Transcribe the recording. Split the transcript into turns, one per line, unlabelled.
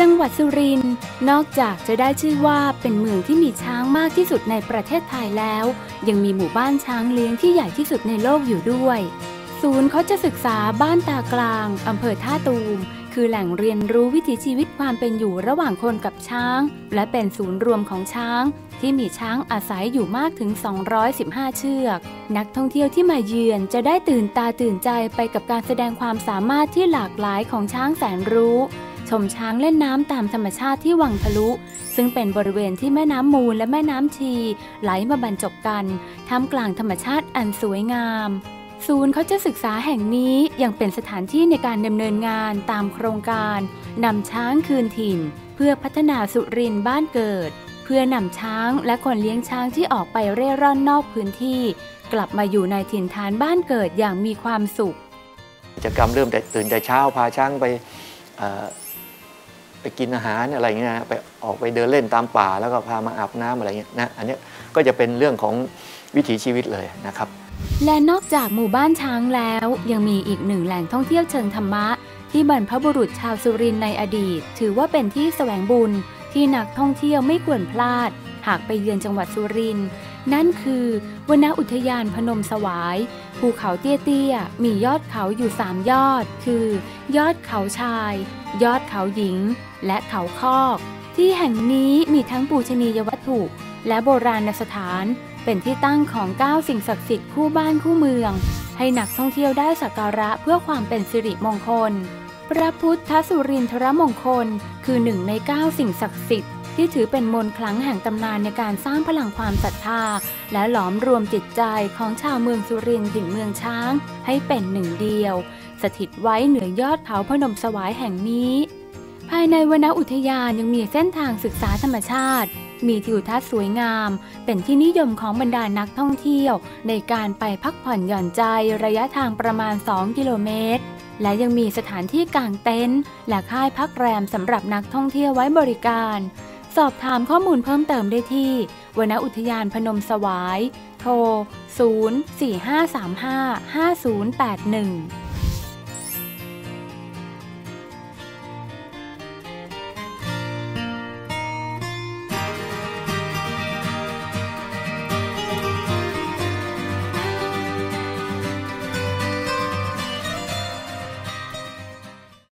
จังหวัดสุรินทร์นอกจากจะได้ชื่อว่าเป็นเมืองที่มีช้างมากที่สุดในประเทศไทยแล้ว ยังมีหมู่บ้านช้างเลี้ยงที่ใหญ่ที่สุดในโลกอยู่ด้วย ศูนย์เขาจะศึกษาบ้านตากลางอำเภอท่าตูม คือแหล่งเรียนรู้วิถีชีวิตความเป็นอยู่ระหว่างคนกับช้าง และเป็นศูนย์รวมของช้างที่มีช้างอาศัยอยู่มากถึง 215 เชือก นักท่องเที่ยวที่มาเยือนจะได้ตื่นตาตื่นใจไปกับการแสดงความสามารถที่หลากหลายของช้างแสนรู้ ชมช้างเล่นน้ำตามธรรมชาติที่วังทะลุ ซึ่งเป็นบริเวณที่แม่น้ำมูลและแม่น้ำชี ไหลมาบรรจบกันท่ามกลางธรรมชาติอันสวยงามศูนย์เขาจะศึกษาแห่งนี้ยังเป็นสถานที่ในการดำเนินงานตามโครงการนำช้างคืนถิ่น เพื่อพัฒนาสุรินบ้านเกิด เพื่อนำช้างและคนเลี้ยงช้างที่ออกไปเร่ร่อนนอกพื้นที่ กลับมาอยู่ในถิ่นฐานบ้านเกิดอย่างมีความสุข
กิจกรรมเริ่มแต่ตื่นแต่เช้าพาช้างไป ไปกินอาหารอะไรเงี้ยนะไปออกไปเดินเล่นตามป่า แล้วก็พามาอาบน้ำอะไรเงี้ยนะอันนี้ก็จะเป็นเรื่องของวิถีชีวิตเลยนะครับ
และนอกจากหมู่บ้านช้างแล้ว ยังมีอีกหนึ่งแหล่งท่องเที่ยวเชิงธรรมะ ที่บรรพบุรุษชาวสุรินในอดีต ถือว่าเป็นที่แสวงบุญที่นักท่องเที่ยวไม่ควรพลาด หากไปเยือนจังหวัดสุรินทร์นั่นคือวนอุทยานพนมสวาย ภูเขาเตี้ยๆ มียอดเขาอยู่3ยอด คือ ยอดเขาชาย ยอดเขาหญิง และเขาคอก ที่แห่งนี้มีทั้งปูชนียวัตถุ และโบราณสถาน เป็นที่ตั้งของ9สิ่งศักดิ์สิทธิ์คู่บ้านคู่เมือง ให้นักท่องเที่ยวได้สักการะเพื่อความเป็นสิริมงคล พระพุทธสุรินทรมงคล คือหนึ่งใน9สิ่งศักดิ์สิทธิ์ ที่ถือเป็นมนต์คลังแห่งตำนานในการสร้างพลังความศรัทธา และหลอมรวมจิตใจของชาวเมืองสุรินทร์ถิ่นเมืองช้าง ให้เป็นหนึ่งเดียว สถิตไว้เหนือยอดเขาพนมสวายแห่งนี้ ภายในวนอุทยานยังมีเส้นทางศึกษาธรรมชาติ มีทิวทัศน์สวยงาม เป็นที่นิยมของบรรดานักท่องเที่ยว ในการไปพักผ่อนหย่อนใจระยะทางประมาณ 2 กิโลเมตรและยังมีสถานที่กางเต็นท์และค่ายพักแรมสำหรับนักท่องเที่ยวไว้บริการ สอบถามข้อมูลเพิ่มเติมได้ที่วนอุทยานพนมสวาย โทร 045355081